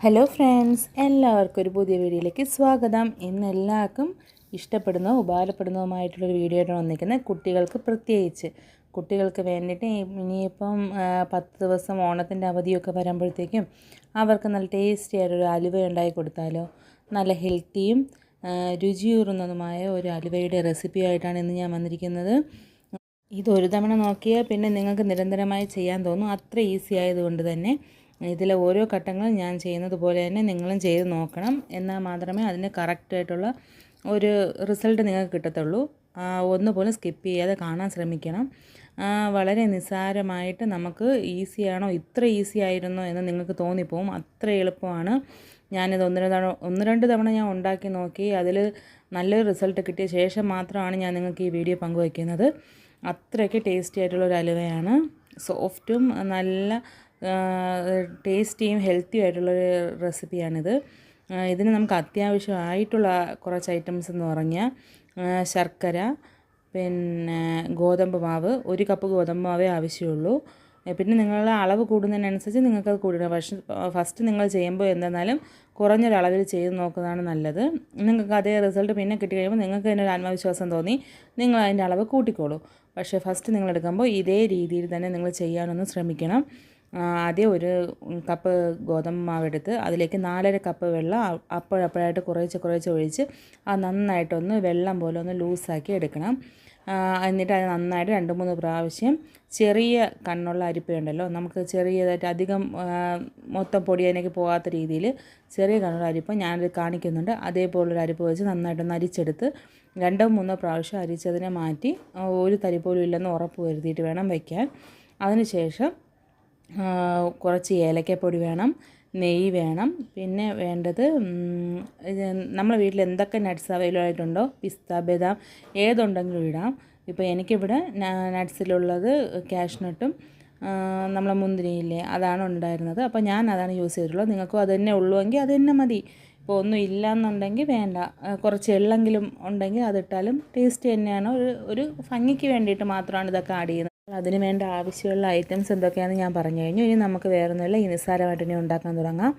Hello friends എല്ലാവർക്കും ഒരു പുതിയ വീഡിയോയിലേക്ക് സ്വാഗതം. ഇന്ന് എല്ലാവർക്കും ഇഷ്ടപ്പെടുന്ന ഉപകാരപ്പെടുന്നതുമായിട്ടുള്ളൊരു വീഡിയോ ആയിട്ട് വന്നിരിക്കുന്നത് കുട്ടികൾക്ക് പ്രത്യേകിച്ച്. കുട്ടികൾക്ക് വേണ്ടിയിട്ട് ഇനിയിപ്പം പത്ത് ദിവസം ഓണത്തിന്റെ അവധിയൊക്കെ വരുമ്പോഴത്തേക്കും അവർക്ക് നല്ല ടേസ്റ്റി ആയിട്ടൊരു അലുവ ഉണ്ടാക്കി കൊടുത്താലോ? നല്ല ഹെൽത്തിയും രുചിയൂറുന്നതുമായ ഒരു അലുവയുടെ റെസിപ്പി ആയിട്ടാണ് ഇന്ന് ഞാൻ വന്നിരിക്കുന്നത്. ഇതൊരു തവണ നോക്കിയാൽ പിന്നെ നിങ്ങൾക്ക് നിരന്തരമായി ചെയ്യാൻ തോന്നും. അത്ര ഈസി ആയതുകൊണ്ട് തന്നെ ഇതിലെ ഓരോ ഘട്ടങ്ങളും ഞാൻ ചെയ്യുന്നത് പോലെ തന്നെ നിങ്ങളും ചെയ്ത് നോക്കണം. എന്നാൽ മാത്രമേ അതിന് കറക്റ്റായിട്ടുള്ള ഒരു റിസൾട്ട് നിങ്ങൾക്ക് കിട്ടത്തുള്ളൂ. ഒന്നുപോലും സ്കിപ്പ് ചെയ്യാതെ കാണാൻ ശ്രമിക്കണം. വളരെ നിസ്സാരമായിട്ട് നമുക്ക് ഈസിയാണോ ഇത്ര ഈസി ആയിരുന്നോ എന്ന് നിങ്ങൾക്ക് തോന്നിപ്പോവും. അത്ര എളുപ്പമാണ്. ഞാനിത് ഒന്ന് രണ്ട് തവണ ഒന്ന് രണ്ട് തവണ ഞാൻ ഉണ്ടാക്കി നോക്കി അതിൽ നല്ലൊരു റിസൾട്ട് കിട്ടിയ ശേഷം മാത്രമാണ് ഞാൻ നിങ്ങൾക്ക് ഈ വീഡിയോ പങ്കുവയ്ക്കുന്നത്. അത്രയ്ക്ക് ടേസ്റ്റി ആയിട്ടുള്ള ഒരു അലുവയാണ്. സോഫ്റ്റും നല്ല ടേസ്റ്റിയും ഹെൽത്തിയും ആയിട്ടുള്ളൊരു റെസിപ്പിയാണിത്. ഇതിന് നമുക്ക് അത്യാവശ്യമായിട്ടുള്ള കുറച്ച് ഐറ്റംസ് എന്ന് പറഞ്ഞാൽ ശർക്കര പിന്നെ ഗോതമ്പ് മാവ് ഒരു കപ്പ് ഗോതമ്പ് മാവേ ആവശ്യമുള്ളൂ. പിന്നെ നിങ്ങളുടെ അളവ് കൂടുന്നതിനനുസരിച്ച് നിങ്ങൾക്കത് കൂടണം. പക്ഷേ ഫസ്റ്റ് നിങ്ങൾ ചെയ്യുമ്പോൾ എന്തെന്നാലും കുറഞ്ഞൊരളവിൽ ചെയ്ത് നോക്കുന്നതാണ് നല്ലത്. നിങ്ങൾക്ക് അതേ റിസൾട്ട് പിന്നെ കിട്ടി കഴിയുമ്പോൾ നിങ്ങൾക്ക് അതിനൊരു ആത്മവിശ്വാസം തോന്നി നിങ്ങൾ അതിന്റെ അളവ് കൂട്ടിക്കോളൂ. പക്ഷേ ഫസ്റ്റ് നിങ്ങൾ എടുക്കുമ്പോൾ ഇതേ രീതിയിൽ തന്നെ നിങ്ങൾ ചെയ്യാനൊന്ന് ശ്രമിക്കണം. ആദ്യം ഒരു കപ്പ് ഗോതമ്പ് മാവെടുത്ത് അതിലേക്ക് നാലര കപ്പ് വെള്ളം അപ്പോഴപ്പോഴായിട്ട് കുറേശ്ശെ കുറേശ്ശെ ഒഴിച്ച് അത് നന്നായിട്ടൊന്ന് വെള്ളം പോലെ ഒന്ന് ലൂസാക്കി എടുക്കണം. എന്നിട്ട് അത് നന്നായിട്ട് രണ്ട് മൂന്ന് പ്രാവശ്യം ചെറിയ കണ്ണുള്ള അരിപ്പയുണ്ടല്ലോ നമുക്ക് ചെറിയതായിട്ട് അധികം മൊത്തം പൊടി അതിലേക്ക് പോകാത്ത രീതിയിൽ ചെറിയ കണ്ണുള്ള അരിപ്പ ഞാനത് കാണിക്കുന്നുണ്ട്. അതേപോലൊരു അരിപ്പ് വെച്ച് നന്നായിട്ടൊന്ന് അരിച്ചെടുത്ത് രണ്ടോ മൂന്നോ പ്രാവശ്യം അരിച്ചതിനെ മാറ്റി ഒരു തരി പോലും ഇല്ലെന്ന് ഉറപ്പ് വരുത്തിയിട്ട് വേണം വയ്ക്കാൻ അതിനുശേഷം കുറച്ച് ഏലക്കപ്പൊടി വേണം നെയ്യ് വേണം. പിന്നെ വേണ്ടത് നമ്മളെ വീട്ടിൽ എന്തൊക്കെ നട്ട്സ് അവൈലബിൾ ആയിട്ടുണ്ടോ? പിസ്ത ബദാം ഏതുണ്ടെങ്കിലും ഇടാം. ഇപ്പോൾ എനിക്കിവിടെ നട്ട്സിലുള്ളത് കാഷ്നട്ടും നമ്മളെ മുന്തിരിയില്ലേ അതാണ് ഉണ്ടായിരുന്നത്. അപ്പോൾ ഞാൻ അതാണ് യൂസ് ചെയ്തിട്ടുള്ളത്. നിങ്ങൾക്കും അത് തന്നെ ഉള്ളുവെങ്കിൽ അത് തന്നെ മതി. ഇപ്പോൾ ഒന്നും ഇല്ല എന്നുണ്ടെങ്കിൽ വേണ്ട കുറച്ച് എള്ളെങ്കിലും ഉണ്ടെങ്കിൽ അതിട്ടാലും ടേസ്റ്റ് തന്നെയാണ്. ഒരു ഒരു ഭംഗിക്ക് വേണ്ടിയിട്ട് മാത്രമാണ് ഇതൊക്കെ ആഡ് ചെയ്യുന്നത്. അതിന് വേണ്ട ആവശ്യമുള്ള ഐറ്റംസ് എന്തൊക്കെയാണെന്ന് ഞാൻ പറഞ്ഞു കഴിഞ്ഞു. ഇനി നമുക്ക് വേറെ ഒന്നുമില്ല ഈ നിസ്സാരമായിട്ട് ഇനി ഉണ്ടാക്കാൻ തുടങ്ങാം.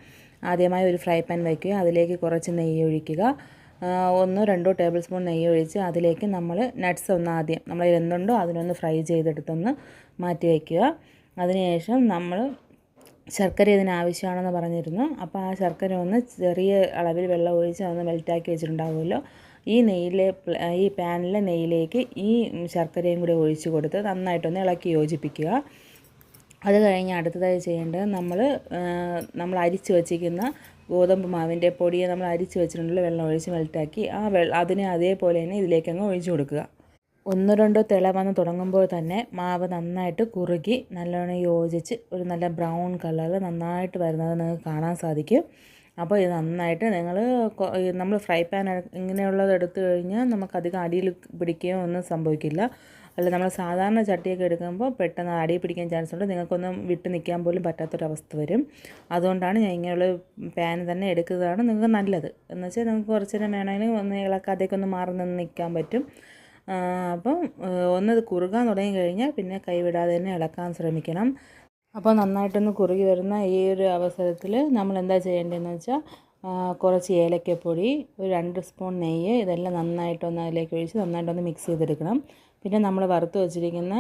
ആദ്യമായി ഒരു ഫ്രൈ പാൻ വയ്ക്കുക. അതിലേക്ക് കുറച്ച് നെയ്യ് ഒഴിക്കുക. ഒന്നോ രണ്ടോ ടേബിൾ സ്പൂൺ നെയ്യ് ഒഴിച്ച് അതിലേക്ക് നമ്മൾ നട്ട്സ് ഒന്ന് ആദ്യം നമ്മൾ എന്തുണ്ടോ അതിനൊന്ന് ഫ്രൈ ചെയ്തെടുത്തൊന്ന് മാറ്റി വയ്ക്കുക. അതിനുശേഷം നമ്മൾ ശർക്കര ഇതിന് ആവശ്യമാണെന്ന് പറഞ്ഞിരുന്നു. അപ്പോൾ ആ ശർക്കര ഒന്ന് ചെറിയ അളവിൽ വെള്ളം ഒഴിച്ച് അതൊന്ന് മെൽറ്റാക്കി വെച്ചിട്ടുണ്ടാവുമല്ലോ. ഈ നെയ്യിലെ ഈ പാനിലെ നെയ്യിലേക്ക് ഈ ശർക്കരയും കൂടി ഒഴിച്ച് കൊടുത്ത് നന്നായിട്ടൊന്ന് ഇളക്കി യോജിപ്പിക്കുക. അത് കഴിഞ്ഞ് അടുത്തതായി ചെയ്യേണ്ടത് നമ്മൾ നമ്മൾ അരിച്ച് വച്ചിരിക്കുന്ന ഗോതമ്പ് മാവിന്റെ പൊടിയെ നമ്മൾ അരിച്ച് വെച്ചിട്ടുള്ള വെള്ളം ഒഴിച്ച് മെൽറ്റാക്കി ആ വെള്ളം അതിനെ അതേപോലെ തന്നെ ഇതിലേക്ക് അങ്ങ് ഒഴിച്ച് കൊടുക്കുക. ഒന്നോ രണ്ടോ തിള വന്ന് തുടങ്ങുമ്പോൾ തന്നെ മാവ് നന്നായിട്ട് കുറുകി നല്ലോണം യോജിച്ച് ഒരു നല്ല ബ്രൗൺ കളറിൽ നന്നായിട്ട് വരുന്നത് നിങ്ങൾക്ക് കാണാൻ സാധിക്കും. അപ്പോൾ ഇത് നന്നായിട്ട് നിങ്ങൾ നമ്മൾ ഫ്രൈ പാൻ ഇങ്ങനെയുള്ളത് എടുത്തു കഴിഞ്ഞാൽ നമുക്കധികം അടിയിൽ പിടിക്കുകയോ ഒന്നും സംഭവിക്കില്ല. അല്ല നമ്മൾ സാധാരണ ചട്ടിയൊക്കെ എടുക്കുമ്പോൾ പെട്ടെന്ന് അടി പിടിക്കാൻ ചാൻസ് ഉണ്ട്. നിങ്ങൾക്കൊന്നും വിട്ട് നിൽക്കാൻ പോലും പറ്റാത്തൊരവസ്ഥ വരും. അതുകൊണ്ടാണ് ഞാൻ ഇങ്ങനെയുള്ള പാൻ തന്നെ എടുക്കുന്നതാണ് നിങ്ങൾക്ക് നല്ലത്. എന്ന് വെച്ചാൽ നിങ്ങൾക്ക് കുറച്ച് നേരം വേണമെങ്കിൽ ഒന്ന് ഇളക്കാതെയൊക്കെ ഒന്ന് മാറി നിന്ന് നിൽക്കാൻ പറ്റും. അപ്പം ആ, ഒന്നത് കുറുകാൻ തുടങ്ങി കഴിഞ്ഞാൽ പിന്നെ കൈവിടാതെ തന്നെ ഇളക്കാൻ ശ്രമിക്കണം. അപ്പോൾ നന്നായിട്ടൊന്ന് കുറുകി വരുന്ന ഈ ഒരു അവസരത്തിൽ നമ്മൾ എന്താ ചെയ്യേണ്ടതെന്ന് വെച്ചാൽ കുറച്ച് ഏലക്കപ്പൊടി ഒരു രണ്ട് സ്പൂൺ നെയ്യ് ഇതെല്ലാം നന്നായിട്ടൊന്ന് അതിലേക്ക് ഒഴിച്ച് നന്നായിട്ടൊന്ന് മിക്സ് ചെയ്തെടുക്കണം. പിന്നെ നമ്മൾ വറുത്ത് വെച്ചിരിക്കുന്ന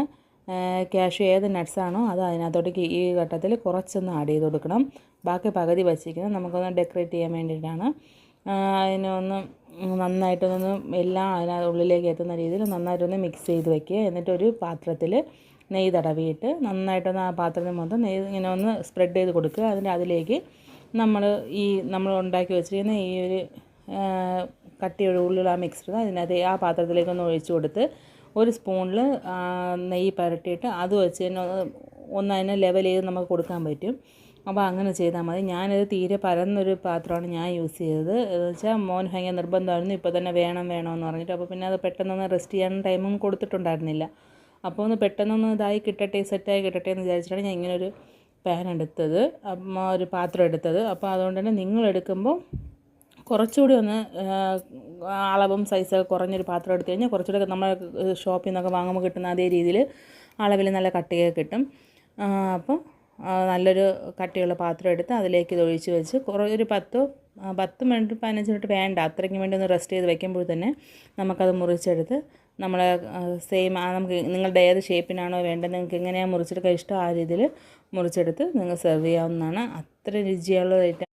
ക്യാഷ് ഏത് നട്ട്സാണോ അത് അതിനകത്തോട്ടേക്ക് ഈ ഘട്ടത്തിൽ കുറച്ചൊന്ന് ആഡ് ചെയ്ത് കൊടുക്കണം. ബാക്കി പകുതി വച്ചിരിക്കുന്നത് നമുക്കൊന്ന് ഡെക്കറേറ്റ് ചെയ്യാൻ വേണ്ടിയിട്ടാണ്. അതിനൊന്ന് നന്നായിട്ടൊന്ന് എല്ലാം അതിനകത്ത് ഉള്ളിലേക്ക് എത്തുന്ന രീതിയിൽ നന്നായിട്ടൊന്ന് മിക്സ് ചെയ്ത് വെക്കുക. എന്നിട്ടൊരു പാത്രത്തിൽ നെയ്യ് തടവിയിട്ട് നന്നായിട്ടൊന്ന് ആ പാത്രത്തിൽ മൊത്തം നെയ്യ് ഇങ്ങനെ ഒന്ന് സ്പ്രെഡ് ചെയ്ത് കൊടുക്കുക. അതിന്റെ അതിലേക്ക് നമ്മൾ ഈ നമ്മൾ ഉണ്ടാക്കി വെച്ചിരിക്കുന്ന ഈ ഒരു കട്ടിയുടെ ഉള്ളിലുള്ള ആ മിക്സ്ചർ അതിനകത്ത് ആ പാത്രത്തിലേക്കൊന്ന് ഒഴിച്ചു കൊടുത്ത് ഒരു സ്പൂണിൽ നെയ്യ് പുരട്ടിയിട്ട് അത് വെച്ച് തന്നെ ഒന്ന് അതിനെ ലെവൽ ചെയ്ത് നമുക്ക് കൊടുക്കാൻ പറ്റും. അപ്പോൾ അങ്ങനെ ചെയ്താൽ മതി. ഞാനിത് തീരെ പരന്നൊരു പാത്രമാണ് ഞാൻ യൂസ് ചെയ്തത്. എന്ന് വെച്ചാൽ മോൻ ഭയങ്കര നിർബന്ധമായിരുന്നു. ഇപ്പോൾ തന്നെ വേണം വേണമെന്ന് പറഞ്ഞിട്ട്. അപ്പോൾ പിന്നെ അത് പെട്ടെന്നൊന്ന് റെസ്റ്റ് ചെയ്യാൻ ടൈമും കൊടുത്തിട്ടുണ്ടായിരുന്നില്ല. അപ്പോൾ ഒന്ന് പെട്ടെന്നൊന്ന് ഇതായി കിട്ടട്ടെ സെറ്റായി കിട്ടട്ടെ എന്ന് വിചാരിച്ചിട്ടാണ് ഞാൻ ഇങ്ങനൊരു പാൻ എടുത്തത്. ഒരു പാത്രം എടുത്തത്. അപ്പോൾ അതുകൊണ്ട് തന്നെ നിങ്ങൾ എടുക്കുമ്പോൾ കുറച്ചുകൂടി ഒന്ന് അളവും സൈസൊക്കെ കുറഞ്ഞൊരു പാത്രം എടുത്തു കഴിഞ്ഞാൽ കുറച്ചുകൂടെ നമ്മൾ ഷോപ്പിൽ നിന്നൊക്കെ വാങ്ങുമ്പോൾ കിട്ടുന്ന അതേ രീതിയിൽ അളവിൽ നല്ല കട്ടിയൊക്കെ കിട്ടും. അപ്പോൾ നല്ലൊരു കട്ടിയുള്ള പാത്രം എടുത്ത് അതിലേക്ക് ഇത് ഒഴിച്ച് വെച്ച് കുറേ ഒരു പത്തോ പത്ത് മിനിറ്റ് പതിനഞ്ച് മിനിറ്റ് വേണ്ട അത്രയ്ക്ക് വേണ്ടി ഒന്ന് റെസ്റ്റ് ചെയ്ത് വെക്കുമ്പോൾ തന്നെ നമുക്കത് മുറിച്ചെടുത്ത് നമ്മൾ സെയിം നമുക്ക് നിങ്ങളുടെ ഏത് ഷേപ്പിനാണോ വേണ്ടത് നിങ്ങൾക്ക് എങ്ങനെയാണ് മുറിച്ചെടുക്കാൻ ഇഷ്ടം ആ രീതിയിൽ മുറിച്ചെടുത്ത് നിങ്ങൾ സെർവ് ചെയ്യാവുന്നതാണ്. അത്ര രുചിയുള്ള ഐറ്റം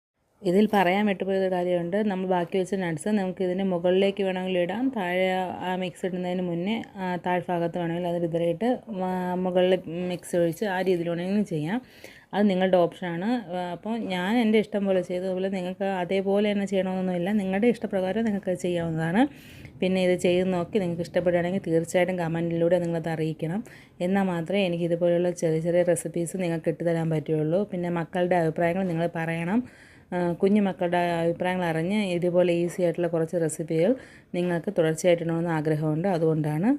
ഇതിൽ പറയാൻ വിട്ടുപോയൊരു കാര്യമുണ്ട്. നമ്മൾ ബാക്കി വെച്ച നട്ട്സ് നമുക്ക് ഇതിന് മുകളിലേക്ക് വേണമെങ്കിൽ ഇടാം. താഴെ ആ മിക്സ് ഇടുന്നതിന് മുന്നേ താഴ്ഭാഗത്ത് വേണമെങ്കിൽ അത് വിതറിയിട്ട് മുകളിൽ മിക്സ് ഒഴിച്ച് ആ രീതിയിൽ വേണമെങ്കിലും ചെയ്യാം. അത് നിങ്ങളുടെ ഓപ്ഷനാണ് അപ്പോൾ ഞാൻ എന്റെ ഇഷ്ടം പോലെ ചെയ്തു അതുപോലെ നിങ്ങൾക്ക് അതേപോലെ തന്നെ ചെയ്യണമെന്നൊന്നുമില്ല. നിങ്ങളുടെ ഇഷ്ടപ്രകാരം നിങ്ങൾക്ക് ചെയ്യാവുന്നതാണ്. പിന്നെ ഇത് ചെയ്ത് നോക്കി നിങ്ങൾക്ക് ഇഷ്ടപ്പെടുകയാണെങ്കിൽ തീർച്ചയായിട്ടും കമന്റിലൂടെ നിങ്ങളത് അറിയിക്കണം. എന്നാൽ മാത്രമേ എനിക്ക് ഇതുപോലെയുള്ള ചെറിയ ചെറിയ റെസിപ്പീസ് നിങ്ങൾക്ക് ഇട്ടുതരാൻ പറ്റുകയുള്ളൂ. പിന്നെ മക്കളുടെ അഭിപ്രായങ്ങൾ നിങ്ങൾ പറയണം. കുഞ്ഞു മക്കളുടെ അഭിപ്രായങ്ങൾ അറിഞ്ഞ് ഇതുപോലെ ഈസി ആയിട്ടുള്ള കുറച്ച് റെസിപ്പികൾ നിങ്ങൾക്ക് തുടർച്ചയായിട്ടിടണമെന്ന് ആഗ്രഹമുണ്ട്. അതുകൊണ്ടാണ്